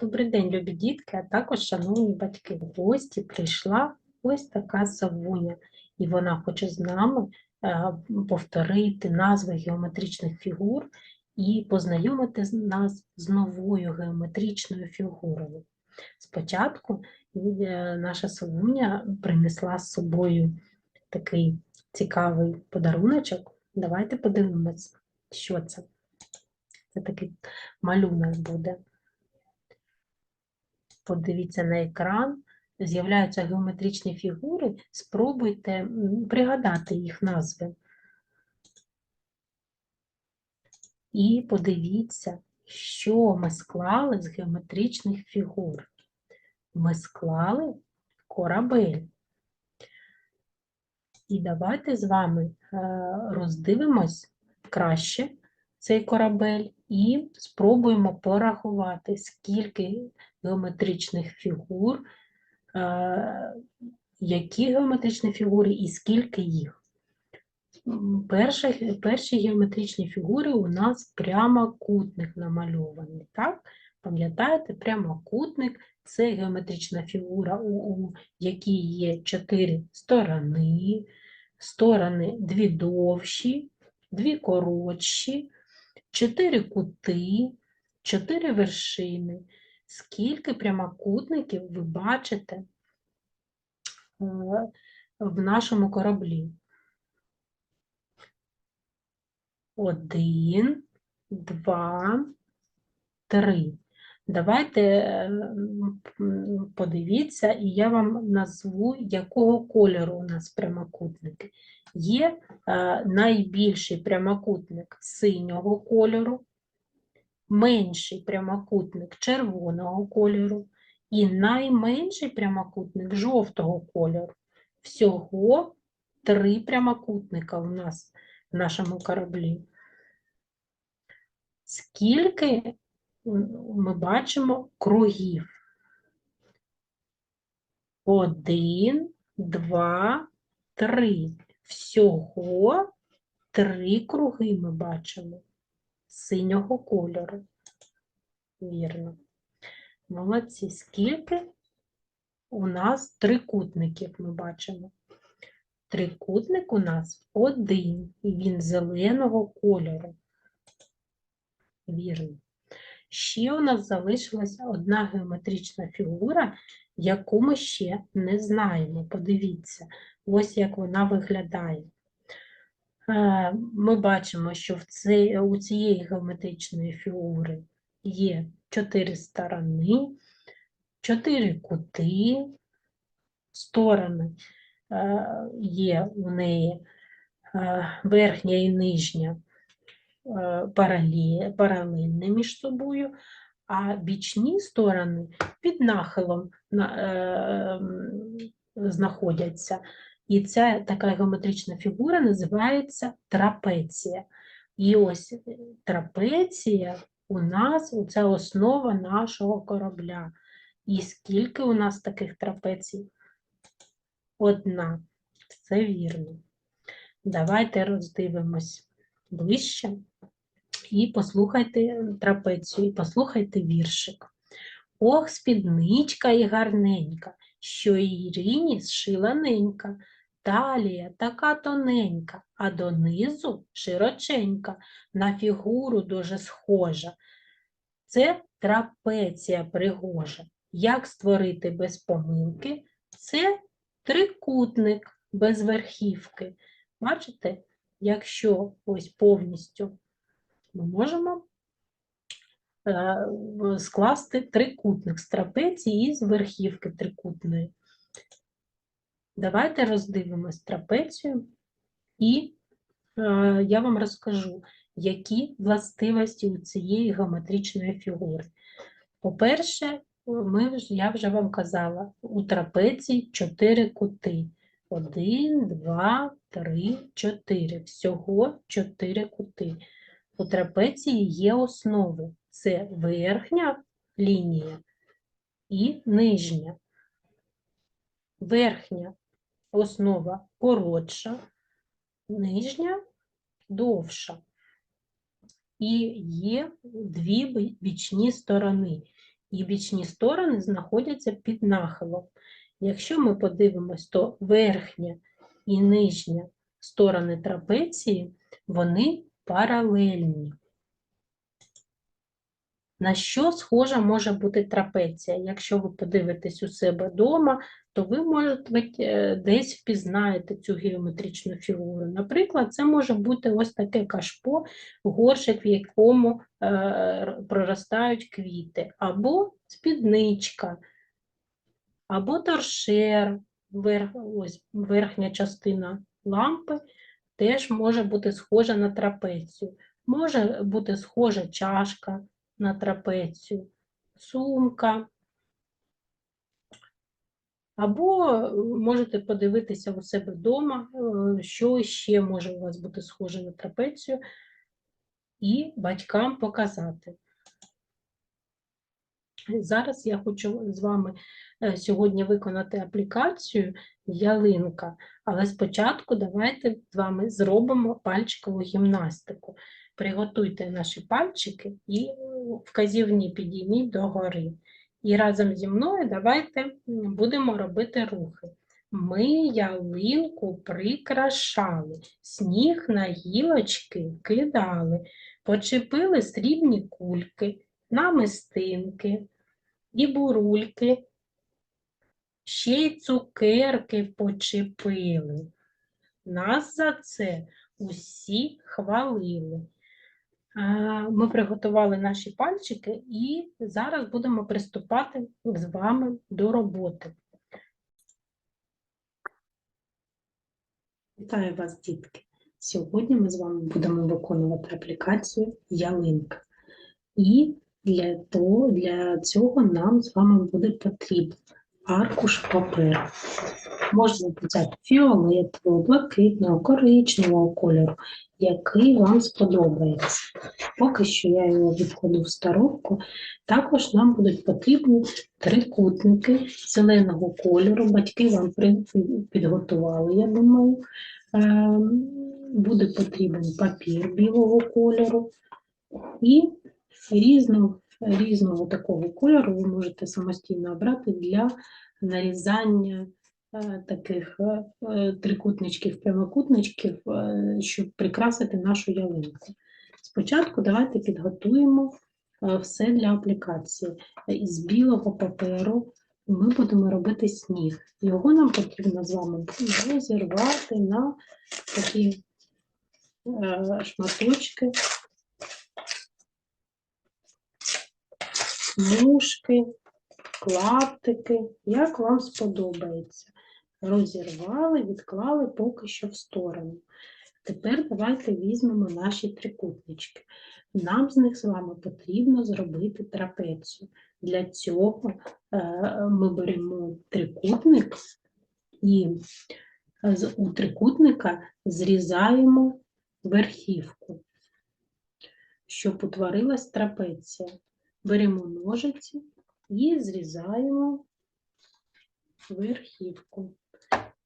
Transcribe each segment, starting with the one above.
Добрий день, любі дітки, а також шановні батьки. В гості прийшла ось така Савуня, і вона хоче з нами е, повторити назви геометричних фігур і познайомити нас з новою геометричною фігурою. Спочатку е, наша Савуня принесла з собою такий цікавий подаруночок. Давайте подивимось, що це. Це такий малюнок буде. Подивіться на екран, з'являються геометричні фігури, спробуйте пригадати їх назви. І подивіться, що ми склали з геометричних фігур. Ми склали корабель. І давайте з вами е, роздивимось краще цей корабель і спробуємо порахувати, скільки геометричних фігур, е, які геометричні фігури і скільки їх. Перші, перші геометричні фігури у нас прямокутник намальований. Так? Пам'ятаєте, прямокутник це геометрична фігура, у, у якій є чотири сторони, сторони дві довші, дві коротші, чотири кути, чотири вершини. Скільки прямокутників ви бачите в нашому кораблі? Один, два, три. Давайте е, подивіться, і я вам назву, якого кольору у нас прямокутники. Є е, найбільший прямокутник синього кольору, менший прямокутник червоного кольору і найменший прямокутник жовтого кольору. Всього три прямокутника у нас в нашому кораблі. Скільки ми бачимо кругів? Один, два, три. Всього три круги ми бачимо синього кольору. Вірно. Молодці. Скільки у нас трикутників ми бачимо? Трикутник у нас один, він зеленого кольору. Вірно. Ще у нас залишилася одна геометрична фігура, яку ми ще не знаємо. Подивіться, ось як вона виглядає. Е, Ми бачимо, що в цей, у цієї геометричної фігури є чотири сторони, чотири кути, сторони е, є у неї е, верхня і нижня е, парале- між собою, а бічні сторони під нахилом на- е, знаходяться. І ця така геометрична фігура називається трапеція. І ось е, трапеція у нас це основа нашого корабля. І скільки у нас таких трапецій? Одна. Все вірно. Давайте роздивимось ближче і послухайте трапецію, і послухайте віршик. Ох, спідничка і гарненька, що Ірині зшила ненька. Талія така тоненька, а донизу широченька, на фігуру дуже схожа. Це трапеція пригожа. Як створити без помилки? Це трикутник без верхівки. Бачите, якщо ось повністю ми можемо е, скласти трикутник з трапеції з верхівки трикутної. Давайте роздивимось трапецію, і е, я вам розкажу, які властивості у цієї геометричної фігури. По-перше, я вже вам казала, у трапеції чотири кути. Один, два, три, чотири. Всього чотири кути. У трапеції є основи. Це верхня лінія і нижня. Верхня основа коротша, нижня довша. І є дві бічні сторони. і бічні сторони знаходяться під нахилом. Якщо ми подивимось, то верхня і нижня сторони трапеції, вони паралельні. На що схожа може бути трапеція? Якщо ви подивитесь у себе вдома, то ви можете е, десь впізнаєте цю геометричну фігуру. Наприклад, це може бути ось таке кашпо, горшик, в якому е, проростають квіти, або спідничка, або торшер, верх, ось верхня частина лампи теж може бути схожа на трапецію. Може бути схожа чашка на трапецію, сумка. Або е, можете подивитися у себе вдома, е, що ще може у вас бути схоже на трапецію, і батькам показати. Зараз я хочу з вами е, сьогодні виконати аплікацію ялинка, але спочатку давайте з вами зробимо пальчикову гімнастику. Приготуйте наші пальчики і вказівні підійміть догори. І разом зі мною давайте будемо робити рухи. Ми ялинку прикрашали, сніг на гілочки кидали, почепили срібні кульки, намистинки і бурульки, ще й цукерки почепили. Нас за це усі хвалили. Ми приготували наші пальчики і зараз будемо приступати з вами до роботи. Вітаю вас, дітки! Сьогодні ми з вами будемо виконувати аплікацію ялинка. І для, того, для цього нам з вами буде потрібен аркуш паперу. Можна взяти фіолетового, блакитного, коричневого кольору, який вам сподобається. Поки що я його відкладу в старовку. Також нам будуть потрібні трикутники зеленого кольору. Батьки вам підготували, я думаю. Ем, Буде потрібен папір білого кольору і різного, різного такого кольору ви можете самостійно обрати для нарізання е, таких е, е, трикутничків, прямокутничків, щоб прикрасити нашу ялинку. Спочатку давайте підготуємо все для аплікації. Із білого паперу ми будемо робити сніг. Його нам потрібно з вами розірвати на такі шматочки, смужки, клаптики, як вам сподобається. Розірвали, відклали поки що в сторону. Тепер давайте візьмемо наші трикутнички. Нам з них з вами потрібно зробити трапецію. Для цього е, ми беремо трикутник і з- у трикутника зрізаємо верхівку, щоб утворилась трапеція. Беремо ножиці і зрізаємо верхівку.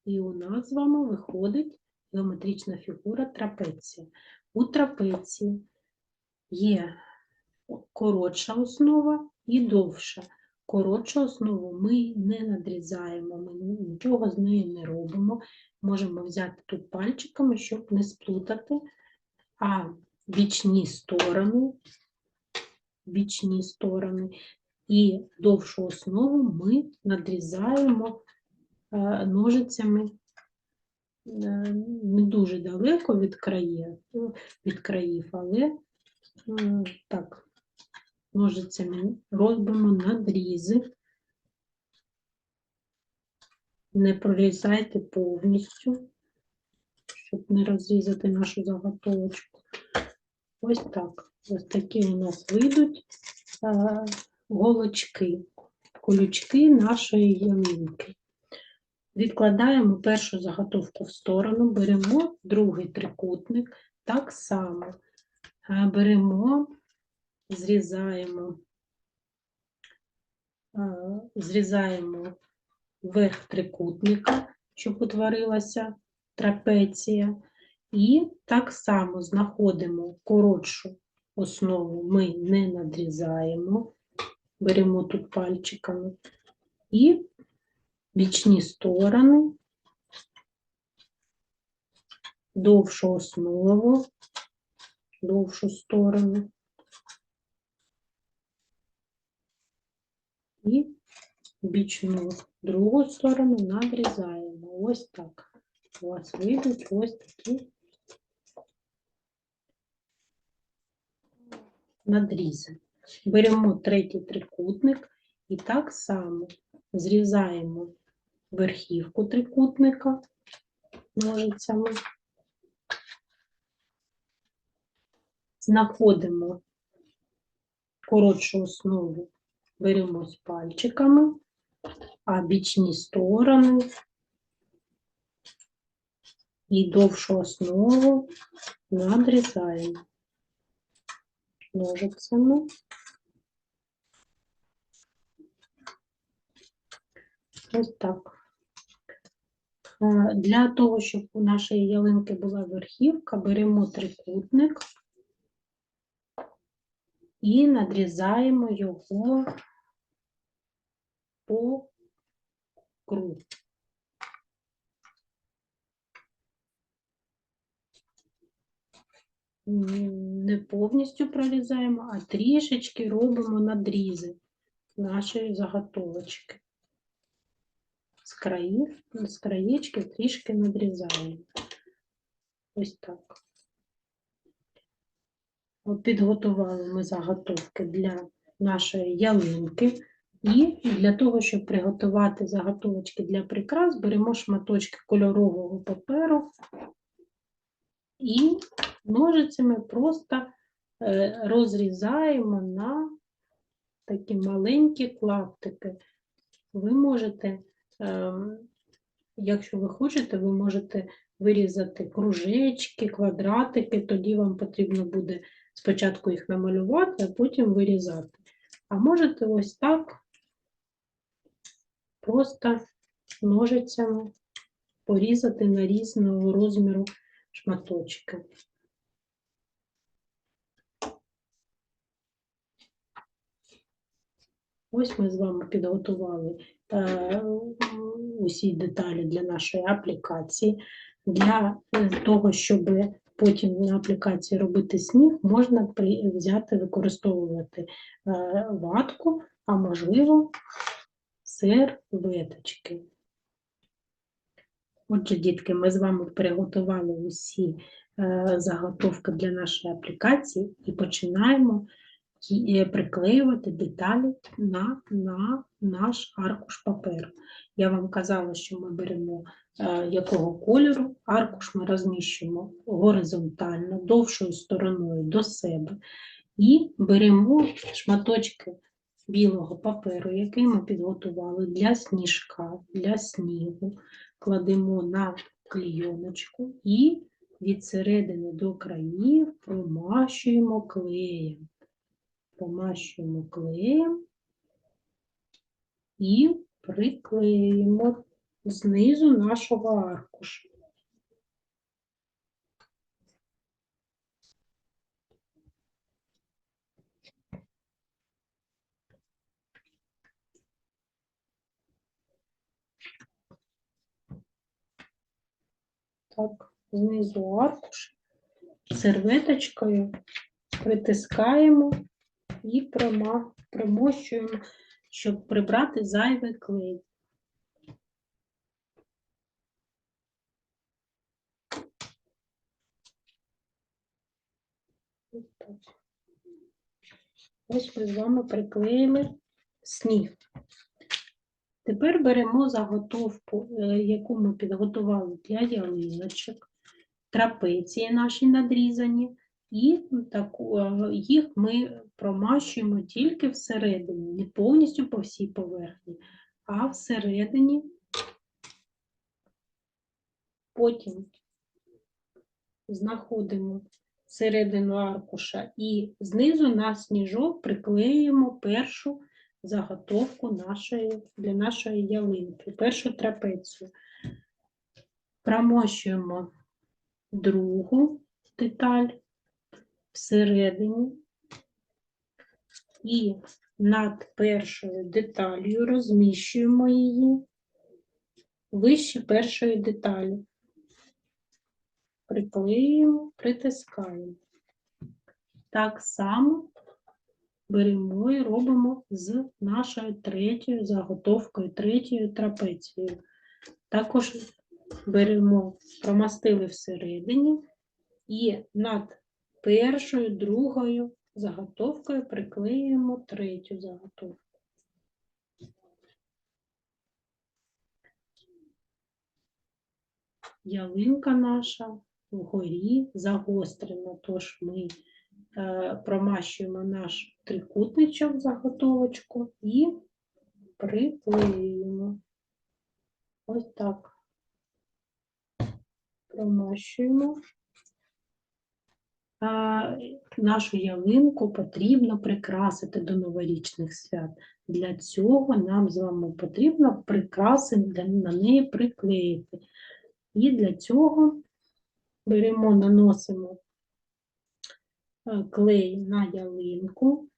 І у нас з вами виходить геометрична фігура трапеція. У трапеції є коротша основа і довша. Коротшу основу ми не надрізаємо, ми нічого з нею не робимо. Можемо взяти тут пальчиками, щоб не сплутати, а бічні сторони, бічні сторони і довшу основу ми надрізаємо е, ножицями е, не дуже далеко від країв, від країв але так, ножицями робимо надрізи. Не прорізайте повністю, щоб не розрізати нашу заготовочку. Ось так. Ось такі у нас вийдуть голочки, колючки нашої ялинки. Відкладаємо першу заготовку в сторону, беремо другий трикутник, так само беремо, зрізаємо, зрізаємо верх трикутника, щоб утворилася трапеція. І так само знаходимо коротшу основу, ми не надрізаємо, беремо тут пальчиками і бічні сторони, довшу основу, довшу сторону і бічну другу сторону надрізаємо. Ось так. У вас вийдуть ось такі надрізи. Беремо третій трикутник і так само зрізаємо верхівку трикутника ножицями. Знаходимо коротшу основу, беремо з пальчиками, а бічні сторони і довшу основу надрізаємо ножицями. Ось так. Е, Для того, щоб у нашої ялинки була верхівка, беремо трикутник і надрізаємо його по кругу. Не повністю прорізаємо, а трішечки робимо надрізи нашої заготовочки. З країв, з краєчки трішки надрізаємо. Ось так. Підготували ми заготовки для нашої ялинки. І для того, щоб приготувати заготовочки для прикрас, беремо шматочки кольорового паперу і ножицями просто е, розрізаємо на такі маленькі клаптики. Ви можете, ем, якщо ви хочете, ви можете вирізати кружечки, квадратики, тоді вам потрібно буде спочатку їх намалювати, а потім вирізати. А можете ось так просто ножицями порізати на різного розміру шматочки. Ось ми з вами підготували е, усі деталі для нашої аплікації. Для того, щоб потім на аплікації робити сніг, можна взяти, використовувати е, ватку, а можливо, серветочки. Отже, дітки, ми з вами приготували усі е, заготовки для нашої аплікації і починаємо приклеювати деталі на, на наш аркуш паперу. Я вам казала, що ми беремо е, якого кольору, аркуш ми розміщуємо горизонтально, довшою стороною до себе, і беремо шматочки білого паперу, який ми підготували для сніжка, для снігу, кладемо на клійоночку і від середини до країв промащуємо клеєм. Промащуємо клеєм і приклеїмо знизу нашого аркушу. Так, знизу аркуш серветочкою притискаємо і промощуємо, щоб прибрати зайвий клей. Ось ми з вами приклеїли сніг. Тепер беремо заготовку, е, яку ми підготували для ялиночок, трапеції наші надрізані, і таку, е, їх ми промащуємо тільки всередині, не повністю по всій поверхні, а всередині. Потім знаходимо середину аркуша і знизу на сніжок приклеюємо першу заготовку нашої, для нашої ялинки, першу трапецію. Промощуємо другу деталь всередині і над першою деталью, розміщуємо її вище першої деталі. Приклеюємо, притискаємо. Так само беремо і робимо з нашою третьою заготовкою, третьою трапецією. Також беремо, промастили всередині і над першою, другою заготовкою приклеюємо третю заготовку. Ялинка наша вгорі загострена, тож ми е, промащуємо наш трикутничок заготовочку і приклеюємо. Ось так. Промащуємо. А, нашу ялинку потрібно прикрасити до новорічних свят. Для цього нам з вами потрібно прикраси на неї приклеїти. І для цього беремо, наносимо е, клей на ялинку.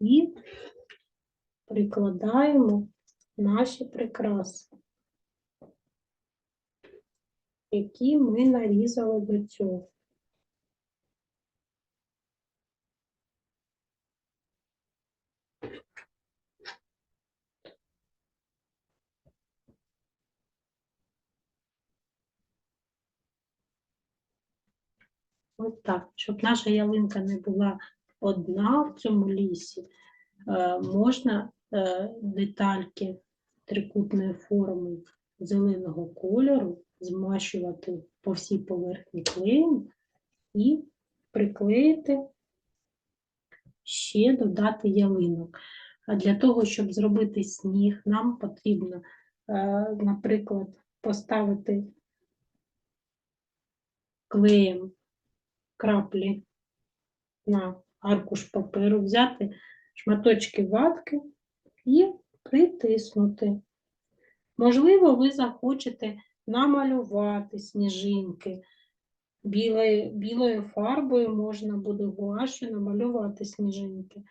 І прикладаємо наші прикраси, які ми нарізали до цього. Ось так, щоб наша ялинка не була одна в цьому лісі, е, можна е, детальки трикутної форми зеленого кольору змащувати по всій поверхні клеєм і приклеїти, ще додати ялинок. А для того, щоб зробити сніг, нам потрібно, е, наприклад, поставити клеєм краплі на аркуш паперу, взяти шматочки ватки і притиснути. Можливо, ви захочете намалювати сніжинки. Білою, білою фарбою можна буде гуашю намалювати сніжинки.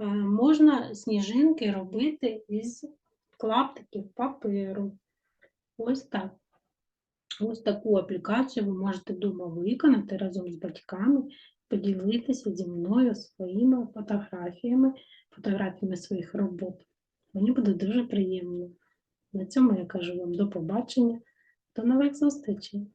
Е, Можна сніжинки робити із клаптиків паперу. Ось так. Ось таку аплікацію ви можете вдома виконати разом з батьками, поділитися зі мною своїми фотографіями, фотографіями своїх робот. Мені буде дуже приємно. На цьому я кажу вам до побачення, до нових зустрічей!